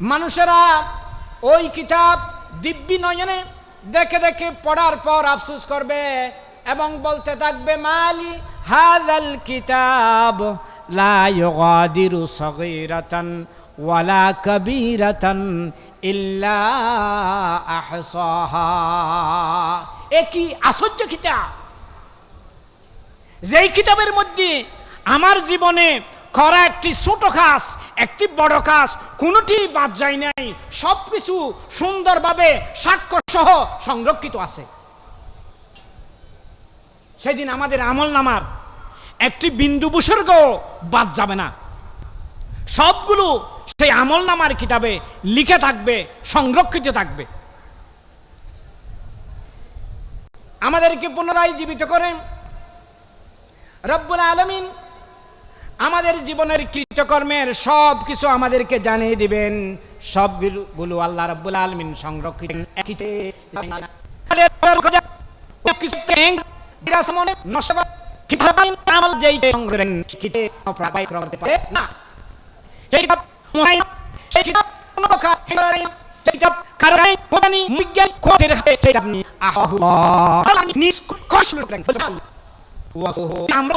মানুষেরা ওই কিতাব দিব্যি নয়নে দেখে দেখে পড়ার পর আফসুস করবে এবং বলতে থাকবে, মালি হাজাল কিতাব লা ইউগাদিরু সগীরাতান ওয়ালা কবীরাতান ইল্লা আহসাহা। এ কি আশ্চর্য কিতাব! যেই কিতাবের মধ্যে আমার জীবনে করা একটি ছোট কাজ একটি বড় কাজ কোনোটি বাদ যায় নাই। সব কিছু সুন্দরভাবে সাক্ষ্য সহ সংরক্ষিত আছে। সেদিন আমাদের আমল নামার একটি বিন্দু বুসর্গ বাদ যাবে না। সবগুলো সেই আমল নামার কিতাবে লিখে থাকবে, সংরক্ষিত থাকবে। আমাদেরকে পুনরায় জীবিত করেন। রব্বুল আলমিন আমাদের জীবনের কৃতকর্মের সব কিছু আমাদেরকে জানিয়ে দিবেন। সবগুলো আল্লাহ রব্বুল আলমিন সংরক্ষিত। আমরা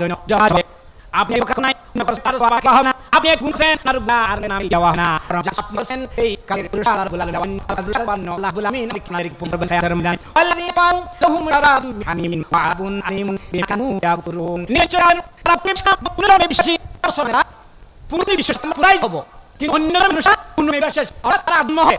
জন আপনি কথা নাই, না করতে কহ না। আপনি গুনছেন আর আর নাম দেওয়া না। রাজা আপনি এই কালের পুরস্কার বলা দেওয়ান আল্লাহ বান্ন, আল্লাহ আমিন। নারিক পুত্র বন ফেরম দান আল্লাযী পাউ লাহুম রাব হামিমিন ওয়াবুন আলিমুন বিকানু ইয়াকুরুন। নিশ্চয় আপনি পুনরায় বিশ্বাসী। সরা পুরোটাই বিশ্বাস পুরাই হব। কিন্তু অন্য মানুষ পূর্ণ বিশ্বাস অর্থাৎ তারা হয়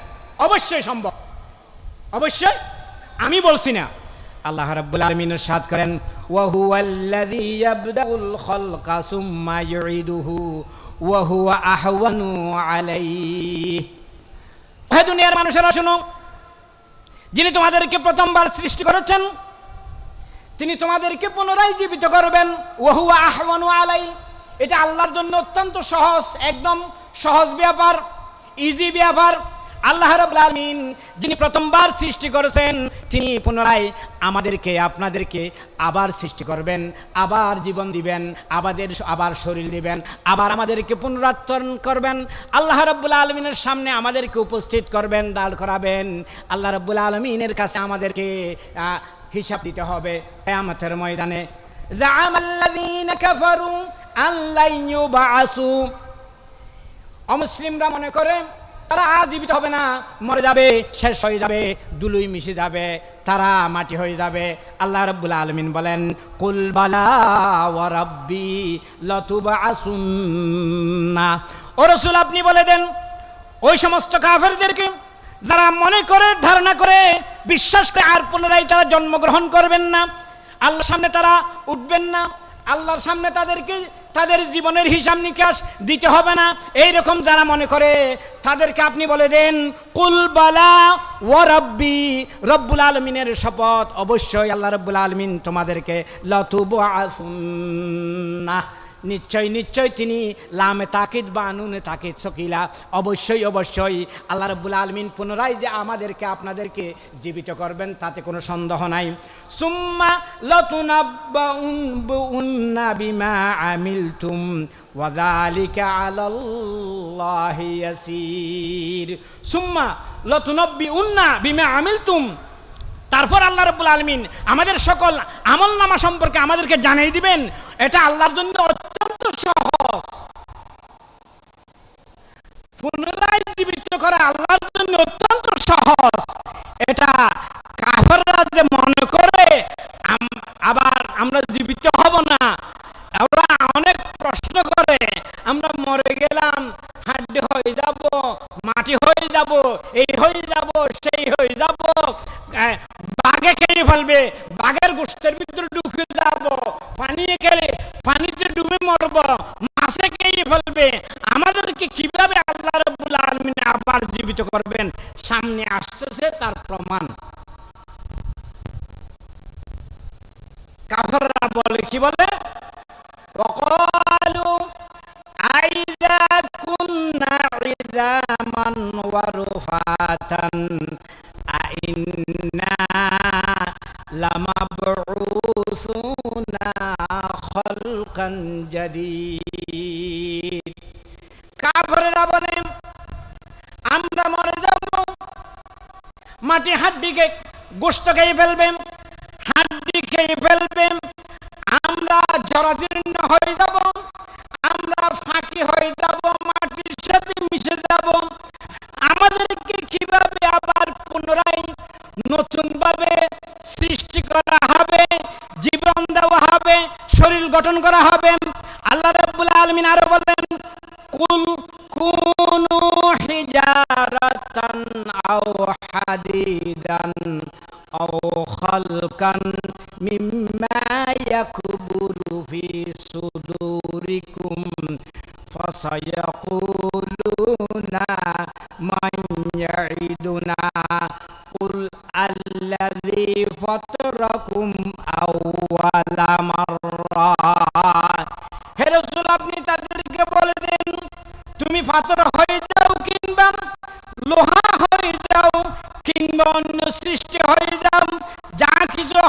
অবশ্যই সম্ভব। অবশ্যই? আমি বলছি না। আল্লাহ রাব্বুল আলামিন সাদ করেন, ওয়া হুয়াল্লাযী ইয়াবদাউল খালকা সুম্মা ইউঈদুহু ওয়া হুয়া আহওয়ানু আলাইহি। দুনিয়ার মানুষেরা শুনো যিনি তোমাদেরকে প্রথমবার সৃষ্টি করেছেন, তিনি তোমাদেরকে পুনরায় জীবিত করবেন। ওহুয়া আহওয়ানু আলাই। এটা আল্লাহর জন্য অত্যন্ত সহজ, একদম সহজ ব্যাপার ইজি ব্যাপার। আল্লাহ রাব্বুল আলামিন যিনি প্রথমবার সৃষ্টি করেছেন, তিনি পুনরায় আমাদেরকে, আপনাদেরকে আবার সৃষ্টি করবেন, আবার জীবন দিবেন, আমাদের আবার শরীর দিবেন, আবার আমাদেরকে পুনরুত্থান করবেন। আল্লাহ রাব্বুল আলমিনের সামনে আমাদেরকে উপস্থিত করবেন, দাঁড় করাবেন। আল্লাহ রাব্বুল আলমিনের কাছে আমাদেরকে হিসাব দিতে হবে কিয়ামতের ময়দানে। জাআমাল্লাযীনা কাফারু ইউবাসু অমুসলিমরা মনে করে তারা জীবিত হবে না। মরে যাবে, শেষ হয়ে যাবে, দুলুই মিশে যাবে, তারা মাটি হয়ে যাবে। আল্লাহ রাব্বুল আলমিন বলেন কুলবালা বালা ওয়া রাব্বি লাতুবাসুন্না ও রাসূল, আপনি বলে দেন, ওই সমস্ত কাফেরদেরকে যারা মনে করে, ধারণা করে, বিশ্বাস করে, আর পুনরায় তারা জন্মগ্রহণ করবেন না। আল্লাহর সামনে তারা উঠবেন না। আল্লাহর সামনে তাদেরকে তাদের জীবনের হিসাব নিকাশ দিতে হবে না। এই রকম যারা মনে করে, তাদেরকে আপনি বলে দেন কুলবালা ও রব্বি, রব্বুল আলমিনের শপথ অবশ্যই আল্লাহ রব্বুল আলমিন তোমাদেরকে লতুব না নিশ্চয় নিশ্চয় তিনি লামে তাকিদ বা আনুনে তাকিদ সকিলা। অবশ্যই অবশ্যই আল্লাহ রব্বুল আলমিন পুনরায় যে আমাদেরকে, আপনাদেরকে জীবিত করবেন, তাতে কোনো সন্দেহ নাই। সুম্মা লতুনাব্বাউন্না বিমা আমিলতুম ওয়াযালিকা আলাল্লাহি ইয়াসির। সুম্মা লতুনাব্বিউন্না বিমা আমিলতুম। তারপর আল্লাহ রব্বুল আলমিন আমাদের সকল আমল নামা সম্পর্কে আমাদেরকে জানিয়ে দিবেন। এটা আল্লাহর জন্য অত্যন্ত সহজ পুনরায় পুনরায় জীবিত করা আল্লাহর জন্য অত্যন্ত সহজ। এটা কাফেররা যে মনে করে আবার আমরা জীবিত হব না। ওরা অনেক প্রশ্ন করে, আমরা মরে গেলাম হাড্ডি হয়ে যাব, মাটি হয়ে যাব, এই হয়ে যাব, সেই হয়ে যাব। বাঘে খেয়ে ফেলবে, বাঘের গোষ্ঠের ভিতরে ঢুকে যাব, পানি খেলে পানিতে ডুবে মরব, মাছে খেয়ে ফেলবে। আমাদেরকে কীভাবে আল্লাহ রব্বুল আলমিন আবার জীবিত করবেন সামনে আসতেছে তার প্রমাণ কাফেররা বলে কি বলে وقالوا أئذا كنا عظاما ورفاتا أئنا لمبعوثون خلقا جديد কাফেররা বলে আমরা মরে যাব। মাটি হাড্ডিকে গোস্ত খেয়ে ফেলবেন, হাড্ডি খেয়ে ফেলবেন। আমরা জরাজীর্ণ হয়ে যাব, আমরা ফাঁকি হয়ে যাব, মাটির সাথে মিশে যাব। আমাদেরকে কীভাবে আবার পুনরায় নতুন ভাবে সৃষ্টি করা হবে, জীবন দেওয়া হবে, শরীর গঠন করা হবে? আল্লাহ রাব্বুল আলামিন আরও বলেন আও হাদিদান আও খালকান মিম্মা ইয়াকবুরু ফি সুদুরিকুম فسيقولون من يعيدنا قل الذي فطركم أول مرة হে রসুল আপনি তাদেরকে বলে দেন তুমি পাথর হয়ে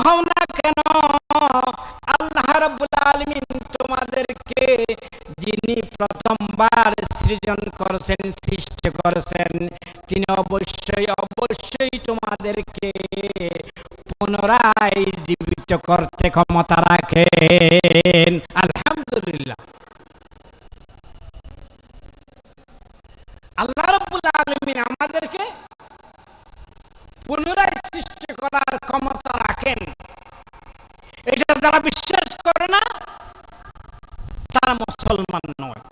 হও না কেন? আল্লাহ রাব্বুল আলামিন তোমাদেরকে যিনি প্রথমবার সৃজন করেছেন, সৃষ্টি করেছেন, তিনি অবশ্যই অবশ্যই তোমাদেরকে পুনরায় জীবিত করতে ক্ষমতা রাখেন। আলহামদুলিল্লাহ আল্লাহ রাব্বুল আলামিন আমাদেরকে পুনরায় সৃষ্টি করার ক্ষমতা রাখেন এটা যারা বিশ্বাস করে না তারা মুসলমান নয়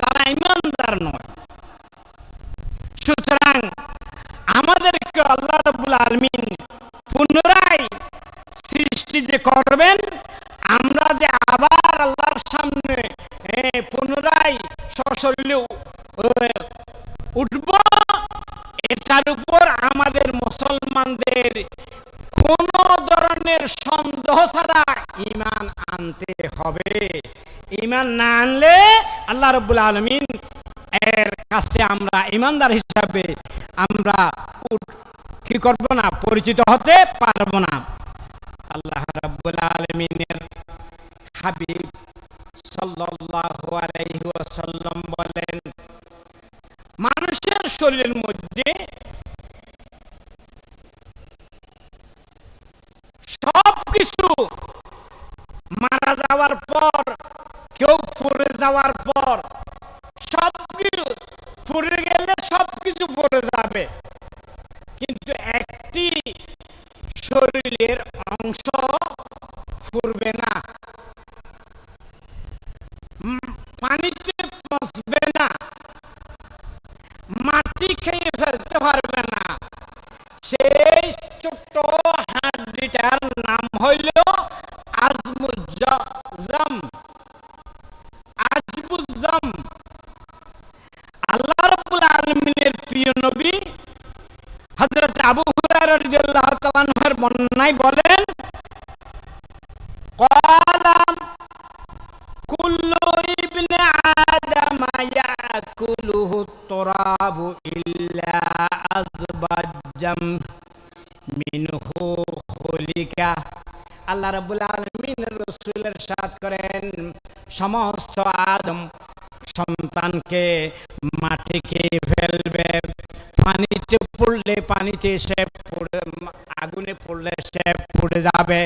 তারা ইমানদার নয়। সুতরাং আমাদেরকে আল্লাহ রাব্বুল আলামিন পুনরায় সৃষ্টি যে করবেন, আমরা যে আবার আল্লাহর সামনে পুনরায় সশরীরে উঠব, এটার উপর আমাদের মুসলমানদের কোন ধরনের সন্দেহ ছাড়া ইমান আনতে হবে। ইমান না আনলে আল্লাহ রব্বুল আলমিন এর কাছে আমরা ইমানদার হিসাবে আমরা কি করব না, পরিচিত হতে পারব না। আল্লাহ রব্বুল আলমিনের হাবিব সাল্লাল্লাহু আলাইহি ওয়াসাল্লাম বলেন মানুষের শরীরের মধ্যে সব কিছু মারা যাওয়ার পর কেউ পড়ে যাওয়ার পর সবকিছু পড়ে গেলে সবকিছু পড়ে যাবে। কিন্তু একটি শরীরের অংশ ফুরবে না। পানিতে পচবে না মাটি খেয়ে ফেলতে পারবে না সেই ছোট্ট হাড্ডিটার নাম হইল আজমুজ্জাম আজমুজ্জাম আল্লাহ রাব্বুল আলামিনের প্রিয় নবী হযরত আবু হুরায়রা রাদিয়াল্লাহু তাআলা আনহুর নাই বলেন? কলাম, কুল্লু ইবনে আদম ইয়াকুলুহু তুরাবু ইল্লা আজবাজ্জাম মিনহু খুলিকা। আল্লাহ রাব্বুল আলামিন করেন, সমস্ত আদম সন্তানকে মাটিকে ফেলবে। পানিতে পড়লে পানিতে সে আগুনে পড়লে সে পড়ে যাবে।